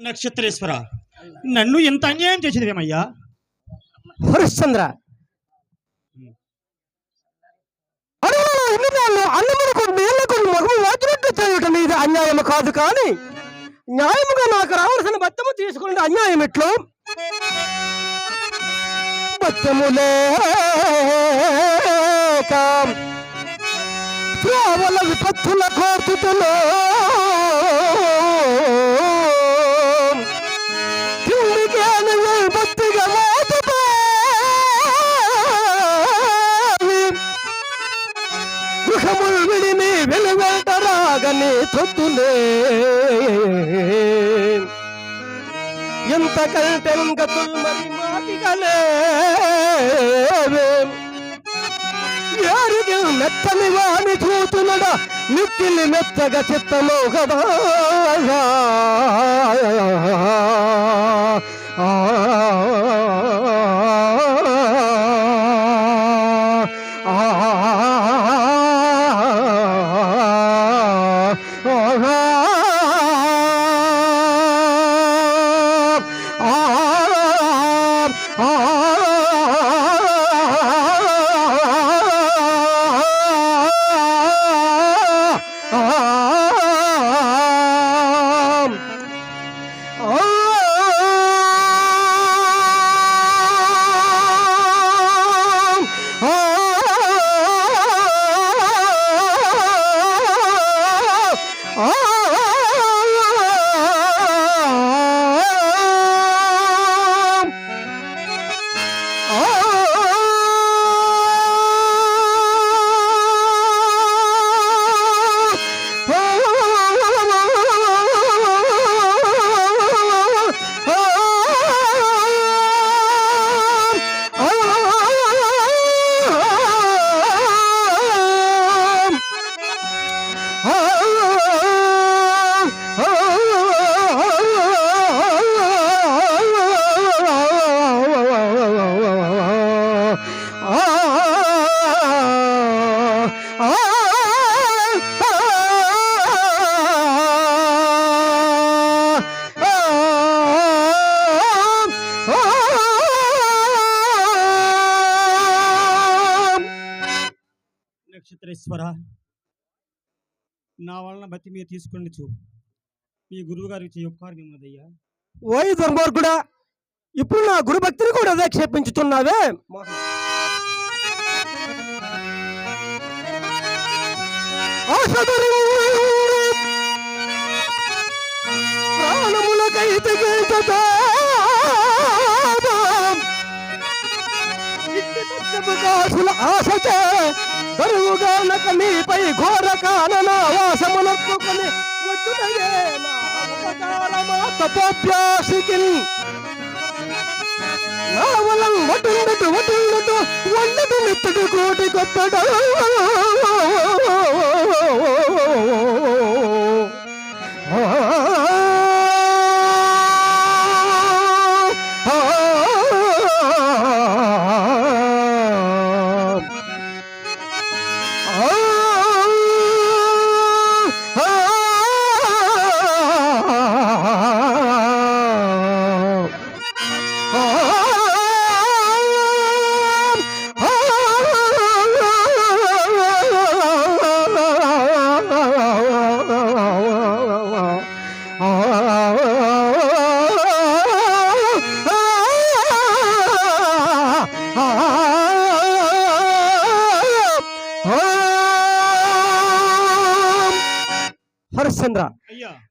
నక్షత్రేశ్వర. నన్ను ఎంత అన్యాయం హరిశ్చంద్ర. అన్నములకు మగము వాచినట్టు చేయటం ఇది అన్యాయం కాదు కానీ న్యాయముగా నాకు రావాల్సిన బత్తము తీసుకునే అన్యాయం ఎట్లు? విపత్తుల కోర్తులో విడిని వెలువెంటరాగని తొత్తులే. ఎంతకంటే కంటే మరి మాటిగలే యారికి మెత్తని వాణి చూతునడ మిక్కిలి మెత్తగా చిత్తము కదా ఈశ్వర నా వలన బతి మీరు తీసుకుని చూ. మీ గురువు గారికి చేయ ఉపకారం ఏమన్నదయ్యా ఓయ్ దుర్మార్గుడా ఇప్పుడు నా గురు భక్తిని కూడా అదే క్షేపించుతున్నావే? ఆశపడి ప్రాణములకైతే కాసుల ఆశచే దరువుగానక మీపై ఘోర కానన వాసమునొప్పుకొని వచ్చుటయే నా ఉపకారమా తపోభ్యాసికిన్ నావలం వటుండటు వటుండటు వండటు కోటి గొప్పడు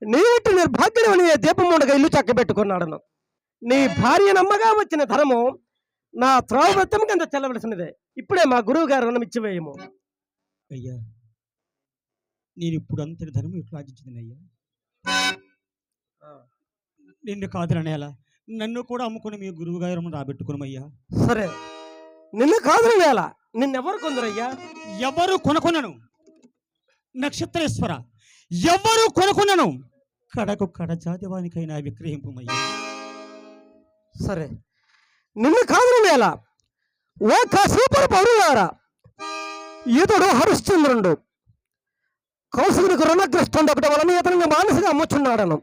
నీటి నిర్భాగ్యమని దీపముండగా ఇల్లు చక్కబెట్టుకున్నాడను. నీ భార్య నమ్మగా వచ్చిన ధనము నా త్రావృత్తం కింద చెల్లవలసినదే. ఇప్పుడే మా గురువు గారు రుణం ఇచ్చివేయము. అయ్యా నేను ఇప్పుడు అంతటి ధనం ఎట్లా ఆర్జించింది నిన్ను కాదురనేలా నన్ను కూడా అమ్ముకుని మీ గురువు గారు రాబెట్టుకున్నామయ్యా సరే. నిన్ను కాదు వేళ నిన్నెవరు కొందరయ్యా? ఎవరు కొనుక్కున్నాను నక్షత్రేశ్వర. ఎవరు కొనుక్కున్నాను కడకు కడ జాతివానికైనా విక్రయింపమయ్యా. సరే. నిన్ను కాదు వేళ ఓ సూపర్ పౌరులారా. ఇతడు హరిశ్చంద్రుడు. కౌశికుడికి రుణగ్రస్తుంది ఒకటి వలన ఇతనిని మానసిగా అమ్ముచున్నాడను.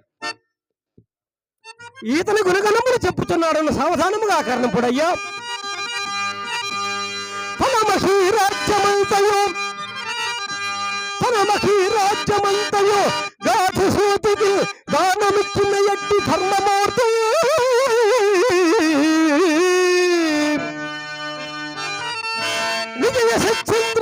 ఈతని గుణగణములు చెప్పుతున్నాడని సావధానముగా కారణం పొడయ్యా రాజ్యమంతయో తన మహీ రాజ్యమంతయు గాథ సూతికి దానమిచ్చిన ఎట్టి ధర్మమూర్తి. విజయ సచంద్రిక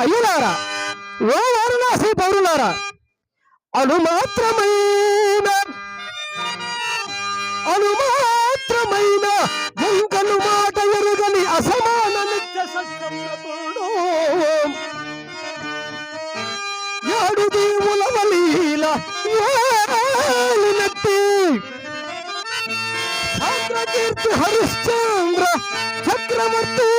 అయ్యులారా? ఓ వారణాసి పౌరులారా అను మాత్రమైన అను మాత్రమైన ముంకను మాట ఎరుగని అసమాన నిత్య సత్యముడు యాడు దీవుల వలీల ఏలినట్టి సాంద్రకీర్తి హరిశ్చంద్ర చక్రవర్తి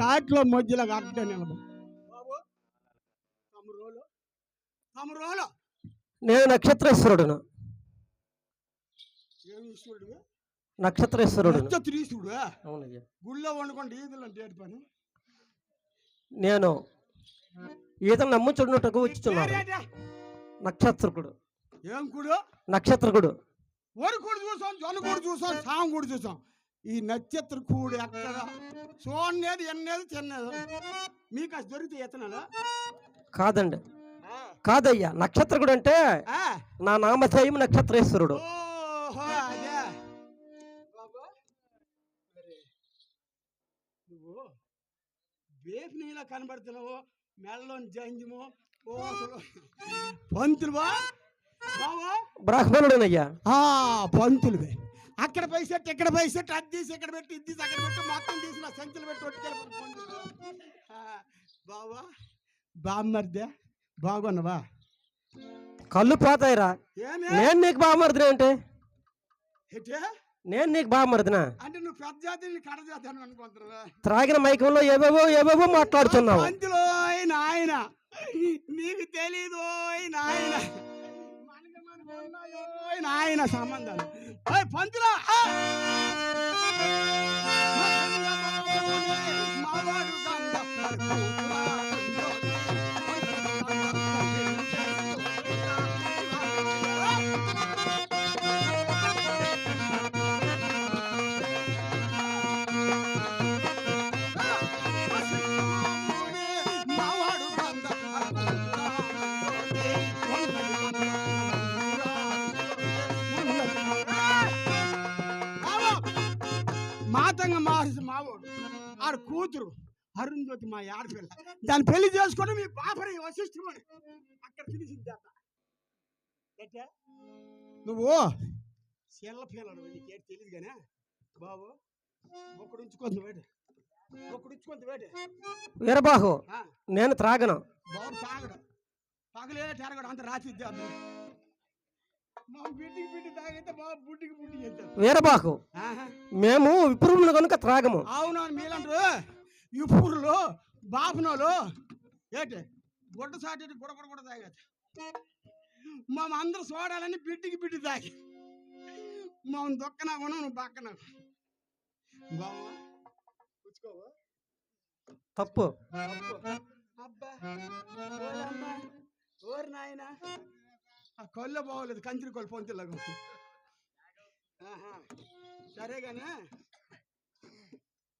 కాటిలో మధ్యలో అడ్డ నిలబడి. నేను నక్షత్రేశ్వరుడును. ఈశ్వరుడు నక్షత్రేశ్వరుడును. నక్షత్రీశ్వరుడు అవునయ్యా. గుళ్ళో వండుకోండి ఈదులు అంటే పని? నేను ఈతను నమ్ముచున్నట్టుకు వచ్చుచున్నాను. పేరేంటి? నక్షత్రకుడు. ఏం కూడు? నక్షత్రకుడు. వరి కూడు చూసాం జొన్న కూడు చూసాం సాం కూడు చూసాం. ఈ నక్షత్ర కూడు ఎక్కడ? చూడనేది ఎన్నేది తినేది మీకు అది దొరికితే ఎత్తనాలా కాదండి. కాదయ్యా నక్షత్రకుడు అంటే నా నామధేయం నక్షత్రేశ్వరుడు. నువ్వు నీళ్ళ కనబడుతున్నావు మెల్లోని జంజము పంతులు. బా. బావా బ్రాహ్మణుడనయ్యా. ఆ పంతులువే. అక్కడ పైసెట్ ఇక్కడ పైసెట్ అది తీసి ఇక్కడ పెట్టి ఇది తీసి అక్కడ పెట్టి మొత్తం తీసి నా సంచులు పెట్టి ఆ, బావా బామ్మర్దే బాగున్నావా? కళ్ళు పోతాయిరా. నేను నీకు బామర్దిని అంటే ఏంటే? నేను నీకు బామ్మరిదినా? అంటే నువ్వు పెద్ద జాతి కడ జాతి అని అనుకుంటున్నావా? త్రాగిన మైకంలో ఏవేవో ఏవేవో మాట్లాడుతున్నావు. పంతులో నాయన. నీకు తెలీదు నాయన. నాయన సంబంధాలు. పంతులా మావాడు గంగ మహర్షి మావోడు ఆడ కూతురు. అరుంధతి మా ఆడపిల్ల దాన్ని పెళ్ళి చేసుకొని మీ బాపరి వశిష్ఠమని అక్కడ తెలిసింది అత్త ఎట్టే? నువ్వు చెల్ల పిల్లడు నీకేం తెలియదు కానీ బాబు ఒకడు ఉంచుకుంది వేట ఒకడు ఉంచుకుంది వేట వీరబాహు నేను త్రాగను. బాబు తాగడు. పగలే తాగడు అంత రాసి ఆహా. మేము విప్రువులను కనుక త్రాగము. అవునవును మీలంటారు ఈ పూర్లో బాపనోలు ఏంటి? గుడ్డ సాటి గుడ గుడ గుడ తాగదు. మా అందరూ చూడాలని బిడ్డికి బిడ్డి తాగి. మా దొక్కనా కొను నువ్వు పక్కన తప్పు. అబ్బా ఓరు నాయన. ఆ కొల్ల బాగోలేదు కంచిరి కొల్ల పొంతిలాగా సరే కానీ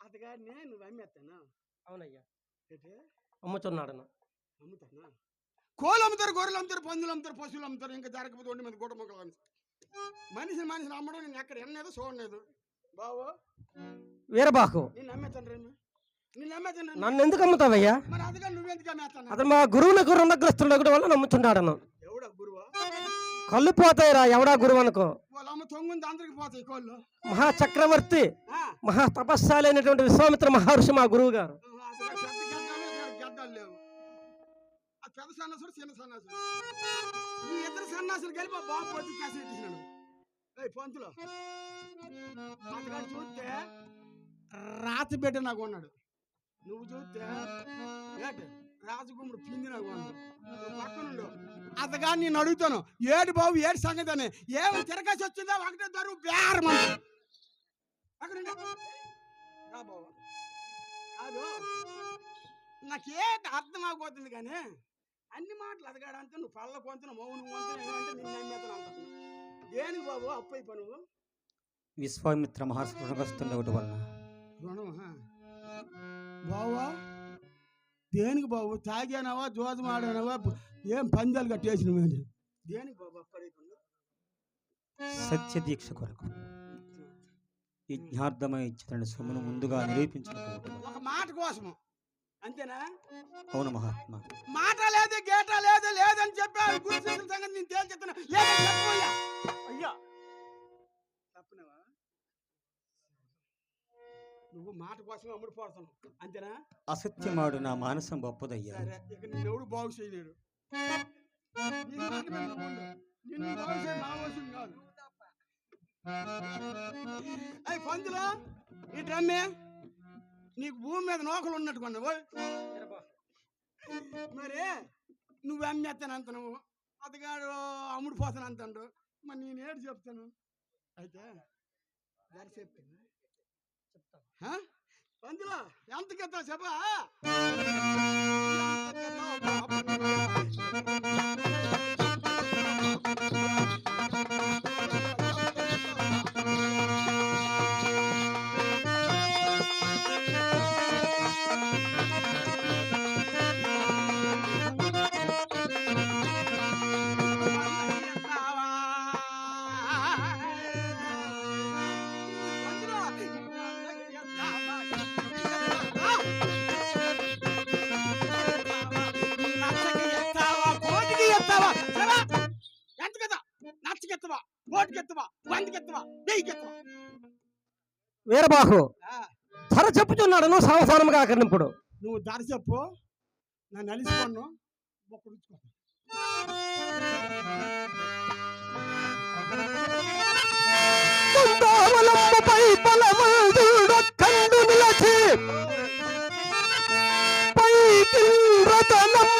అతగాడిని నువ్వు అమ్మేస్తాను? అవునయ్యా. ఏంటి? అమ్ముచున్నాడను అమ్ముతానా? కోళ్ళు అమ్ముతారు గొర్రెలు అమ్ముతారు పందులు అమ్ముతారు పశువులు అమ్ముతారు ఇంకా జరగకపోతే ఒంటి మీద గుడ్డ మొక్కలు అమ్ముతారు మనిషి మనిషిని అమ్మడం నేను ఎక్కడ ఎన్నలేదు చూడలేదు బావో. వీరబాహు నేను అమ్మేస్తాను రేమి నన్ను ఎందుకు అమ్ముతావయ్యా? అతను మా గురువునకు రుణగ్రస్తుడు ఒకటి వల్ల నమ్ముచున్నాడను ఎవడా గురువా కళ్ళు పోతాయిరా ఎవడా గురువు అనుకో. కోళ్ళు. మహా చక్రవర్తి ఆ, మహా తపస్శాలి అయినటువంటి విశ్వామిత్ర మహర్షి మా గురువు గారు. పెద్ద సన్నాసుడు చిన్న సన్నాసుడు. ఈ ఇద్దరు సన్నాసులు కలిపి బాబు పంతులు. చూస్తే రాతి బిడ్డ నాకు ఉన్నాడు. నువ్వు చూస్తే ఏంటి? రాజగుమ్ముడు పిండి నాకు పక్కనుండు. అతగా నేను అడుగుతాను ఏడు బాబు ఏడు సంగతి అని. ఏమి తిరగేసి వచ్చిందా ఒకటే దరువు బేరమంది అక్కడ ఉండు. రా బాబు. కాదు నాకేంటి అర్థం ఆగిపోతుంది కానీ అన్ని మాటలు అదగాడంటే నువ్వు పళ్ళ కొంత మౌనం నిన్ను అంటున్నావు దేనికి బాబు అప్పు అయిపో నువ్వు? విశ్వామిత్ర మహర్షి రుణగ్రస్తుండవటి వలన. రుణమా? బావా? దేనికి బాబు? తాగానవా? జోజం ఆడానవా? ఏం పందాలు కట్టేసినవా దేనికి బాబు సత్య దీక్ష కొరకు. యజ్ఞార్థమై ఇచ్చిన సొమ్మును ముందుగా వలన. ఒక మాట కోసము. అంతేనా? అవును మహాత్మా. మాట లేదు గేట లేదు లేదని చెప్పి గురు సంగతి నేను తేల్చెప్తున్నా అయ్యా. నువ్వు మాట కోసం అమ్ముడు పోడుతున్నావు అంతేనా? అసత్యమాడు నా మానసం గొప్పదయ్యా సరే ఇక నేను ఎవడు బాగు చేయలేడు. నీ మాట మీద నువ్వు ఉండు. నిన్ను బాగు చేయ నా అవసరం కాదు. అయ్యి పందులో ఈ డ్రమ్మే నీకు భూమి మీద నోకలు ఉన్నట్టు కొన్నావు. మరి నువ్వు అమ్మేస్తాను అంత నువ్వు అతగాడు అమ్ముడు పోతాను అంటాడు. మరి నేను ఏడు చెప్తాను. అయితే చెప్తాను. ఆ? పందులో ఎంత ఎత్తావు చెప్పా వీరబాహు. ధర ఆకర్ణింపుడు నువ్వు దారి చెప్పు నన్ను అలిసిపోను ఒక్కడు తుందా దంతావలంబుపై బలవంతుడు కండు నిలచి పైకి రతనం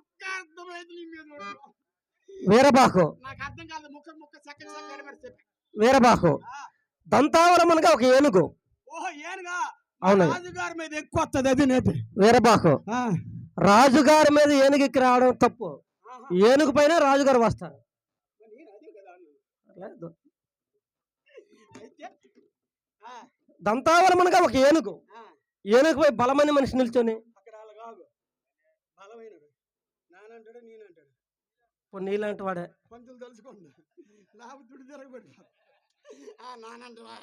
మొక్క అర్థమైంది. వీరబాహు. నాకు అర్థం కాదు ముక్క ముక్క సెకండ్ సెకండ్ మరి చెప్పి. వీరబాహు. దంతావరం అనగా ఒక ఏనుగు. ఓహో ఏనుగా? అవునండి రాజుగారి మీద ఎక్కువ వస్తుంది అది నేటి. వీరబాహు. రాజుగారి మీద ఏనుగుకి రావడం తప్పు. ఏనుగు పైన రాజుగారు వస్తారు. దంతావరం అనగా ఒక ఏనుగు. ఏనుగుపై బలమైన మనిషి నిల్చొని ఇప్పుడు నీలాంటి వాడే. పంతులు తెలుసుకోండి నాకు దుడి తిరగబెట్టు ఆ. నానంటవా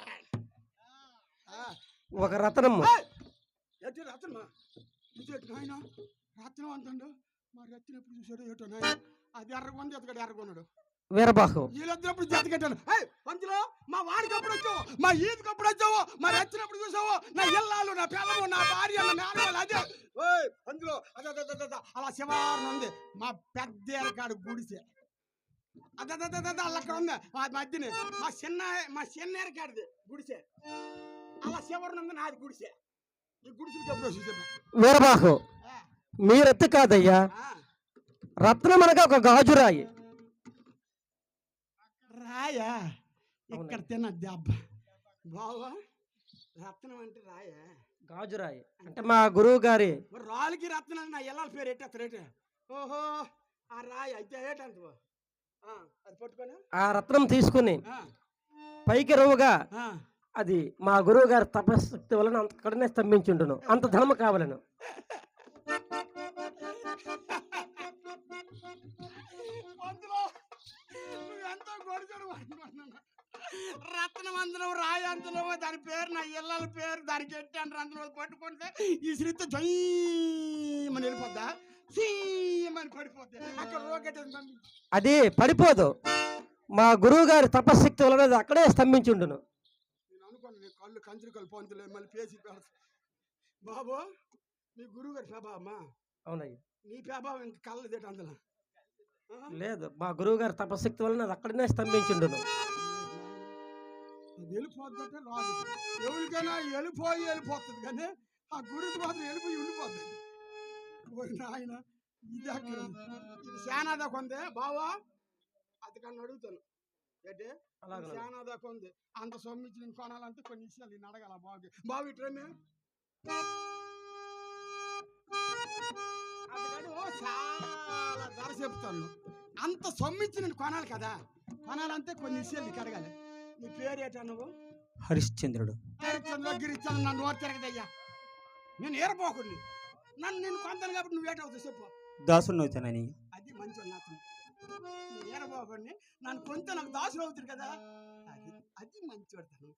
ఒక రతనము ఎట్టి రత్నమా ఇదేటి నాయన? రత్నం అంటాడు. మా రత్నం ఎప్పుడు చూసాడు ఏటో నాయన? అది ఎర్రగొంది ఎతకడు ఎర్రగొన్నాడు వీరబాహు వీళ్ళిద్దరు ఎప్పుడు జత కట్టాను ఏయ్, పంతులు మా వాడికి ఎప్పుడు వచ్చావు మా ఈదికి ఎప్పుడు వచ్చావు మా రత్నం ఎప్పుడు చూసావు నా ఇల్లాలు నా పిల్లలు నా భార్య నా మేనవాళ్ళు అదే ఓయ్ పంతులు అదే అదే, అదే, అదే, అలా శివారణ ఉంది మా పెద్ద ఎరకాడు గుడిసె అదే అదే, అదే, అదే, అలా అక్కడ ఉంది మా మధ్యని మా చిన్న మా చిన్న ఎరకాడిది గుడిసె అలా శివరణ ఉంది నాది గుడిసె ఈ గుడిసెకి ఎప్పుడు చూసాను వీరబాహు మీరెత్తు కాదయ్యా రత్నం అనగా ఒక గాజురాయి రాయా? ఇక్కడ. తిన్న దెబ్బ. బావా రత్నం అంటే రాయా? గాజురాయి అంటే మా గురువు గారి రాళ్ళకి రత్నం నా ఎల్లాల పేరు ఎట్టేస్తారు ఏంటి? ఓహో ఆ రాయి అయితే ఏటంత అది పట్టుకొని. ఆ రత్నం తీసుకుని పైకి రవ్వుగా. అది మా గురువు గారి తపశక్తి వలన అంత కడనే స్తంభించుండును. అంత ధనము కావలను. పంతులు, గొడుగుడు పట్టుకున్నావు. రత్నవందనం రాయంతనం దాని పేరు నా ఇళ్ళల పేరు దానికి ఎట్టి అంటే అందులో పట్టుకుంటే ఈ శ్రీతో జయమని వెళ్ళిపోద్దా? సీమని పడిపోద్ది. అక్కడ రోకెట్ అది పడిపోదు. మా గురువు గారి తపశక్తి వలన అక్కడే స్తంభించుండును. నేను అనుకోను నీ కళ్ళు కంచులు కళ్ళు పంతులే మళ్ళీ పేసి బాబు నీ గురువు గారి ప్రభావమ్మా అవునయ్య. నీ ప్రభావం ఇంక కళ్ళు తిట్ట అందులో? లేదు మా గురువు గారి తపశక్తి వలన అది అక్కడనే స్తంభించుండును. అది వెళ్ళిపోద్దంటే రాదు. ఎవరికైనా వెళ్ళిపోయి వెళ్ళిపోతుంది కానీ ఆ గురువు మాత్రం వెళ్ళిపోయి ఉండిపోతుంది నాయన ఇది అక్కడ. ఇది శానాదా కొందే బావా అది కన్నా అడుగుతాను. ఏంటి? అలాగే శానాదా కొంది అంత సొమ్మించి నేను కొనాలంటే కొన్ని విషయాలు నేను అడగాల బాగు బావు ఇట్రమే అందుకని ఓ చాలా ధర చెప్తాను. అంత సొమ్మించి నేను కొనాలి కదా. కొనాలంటే కొన్ని విషయాలు నీకు అడగాలి. నీ పేరు ఏంటా నువ్వు హరిశ్చంద్రుడు. హరిశ్చంద్ర గిరిచంద్ర నన్ను నోరు తిరగదయ్యా. నేను ఏరపోకుండా నన్ను నేను కొంతాను కాబట్టి నువ్వు ఏటవుతావు చెప్పు. దాసునవుతానని అది మంచి నాతో నేను ఏరపోకండి నన్ను కొంత నాకు దాసులు అవుతుంది కదా. అది అది మంచి పడతాను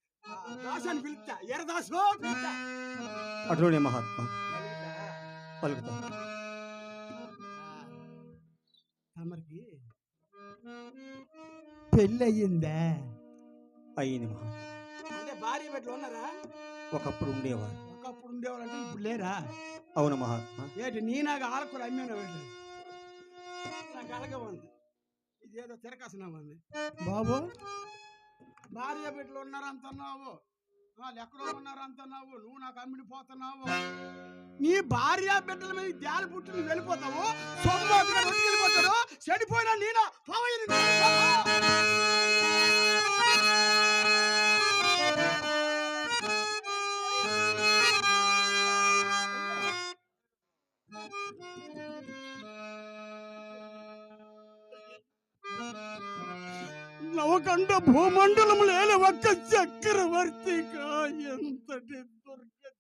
దాసు అని పిలుస్తా. ఎర దాసు పిలుస్తా. అటులోనే మహాత్మా. పలుకుతా. పలుకుతాను. పెళ్ళి అయ్యిందా మహాత్మా అంటే భార్య బిడ్డలు ఉన్నారా? ఒకప్పుడు ఉండేవారు. ఒకప్పుడు ఉండేవారంటే ఇప్పుడు లేరా? అవును మహాత్మా ఏంటి నీ నాకు ఆలకూర అమ్మాను వెళ్ళి నాకు అలాగే ఉంది. ఇదేదో తిరకాసనం బాబు. భార్య బిడ్డలు ఉన్నారంటున్నావు. వాళ్ళు ఎక్కడో ఉన్నారంటున్నావు నువ్వు నాకు అమ్మిడి పోతున్నావు. నీ భార్య బిడ్డల మీద జాలి పుట్టి నువ్వు వెళ్ళిపోతావు. సొమ్ము వెళ్ళిపోతాడు. చెడిపోయినా నేనా నవకండ భూమండలం లేని ఒక్క చక్రవర్తిగా ఎంతటి దుర్గతి?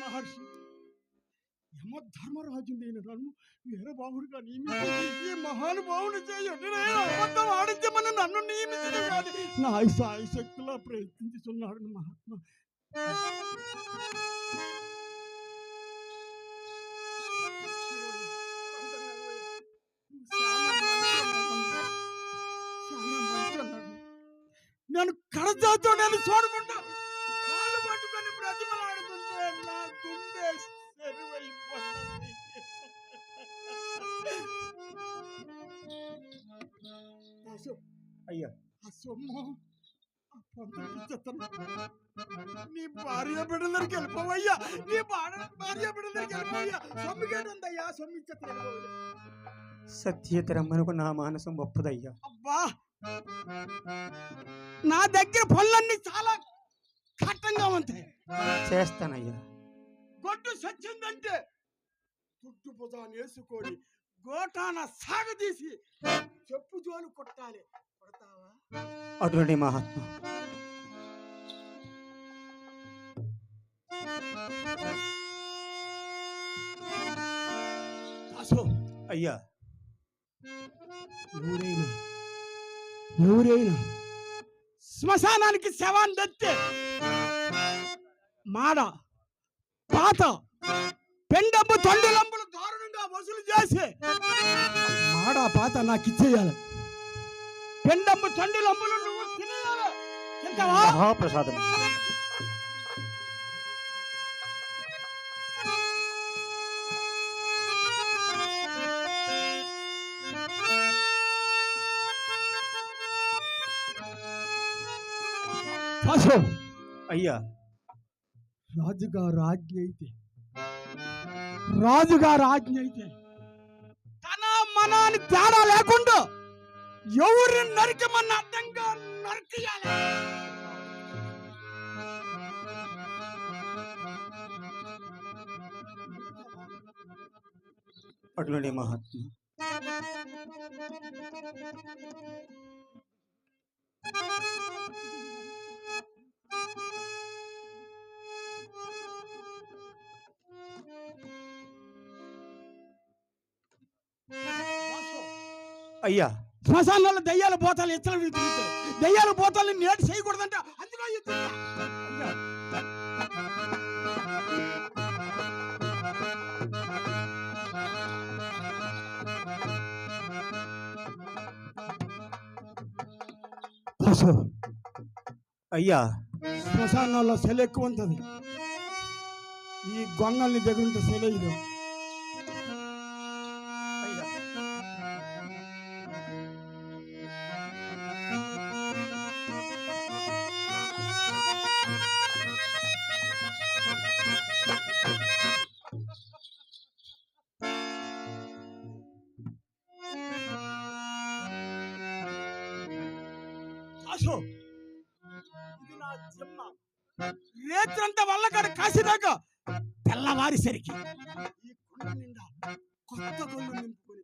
మహర్షి యమధర్మరాజు నేను నన్ను వీరబాహుడిగా నియమించి ఈ మహానుభావుని చేయండి అబద్ధం ఆడించమని నన్ను నియమించడం కాదు. నా సాయి శక్తిలో ప్రయత్నించుతున్నాడు మహాత్మా. నేను కడచాతో నేను చూడకుండా కాళ్ళు పట్టుకొని బ్రతిమలాడుతుంటే నా గుండె చెరువైపోతుంది దాసు, అయ్యా ఆ సొమ్ము. నీ భార్య బిడ్డలకి వెళ్ళిపోవయ్యా నీ భార్య బిడ్డలకి వెళ్ళిపోవయ్యా సొమ్మికేడు ఉందయ్యా సొమ్మి ఇచ్చేస్తాను వెళ్ళిపోవయ్యా. సత్యతరమ్మనకు నా మానసం ఒప్పదయ్యా అబ్బా నా దగ్గర పనులన్నీ చాలా కట్టంగా ఉంటాయి. చేస్తానయ్యా. గొడ్డు సచ్చిందంటే దుడ్డు భుజాన్ని వేసుకొని గోటాన సాగదీసి చెప్పు జోలు కొట్టాలి. కొడతావా? అటువంటి మహాత్మ. అయ్యా. ఎవరైనా ఎవరైనా శ్మశానానికి శవాన్ని తెస్తే మాడ పాత పెండబ్బు తొండలంబులు దారుణంగా వసూలు చేసి మాడ పాత నాకు ఇచ్చేయాలి పెండబ్బు తొండలంబులు నువ్వు తినేయాలి. ప్రసాదం దాసు అయ్యా. రాజుగారు ఆజ్ఞ అయితే. రాజుగారు ఆజ్ఞ అయితే. తన మన అని తేడా లేకుండా ఎవరిని నరికమన్న అర్థంగా నరికేయాలి. అటువంటి మహాత్మ అయ్యా శ్మశానంలో దయ్యాల పోతాలు ఎత్తలు తిరుగుతాయి దయ్యాల పోతాలు నేటి చేయకూడదంట అందులో. అయ్యా. శ్మశానాల్లో సెల ఎక్కువ ఉంటుంది. ఈ గొంగల్ని దగ్గరుంటే సెల ఇది నా జిమ్మ. రేత్రంతా వల్లకాడ కాసినాక తెల్లవారి సరికి ఈ కొండ నిండా కొత్త గొల్లు నింపుకొని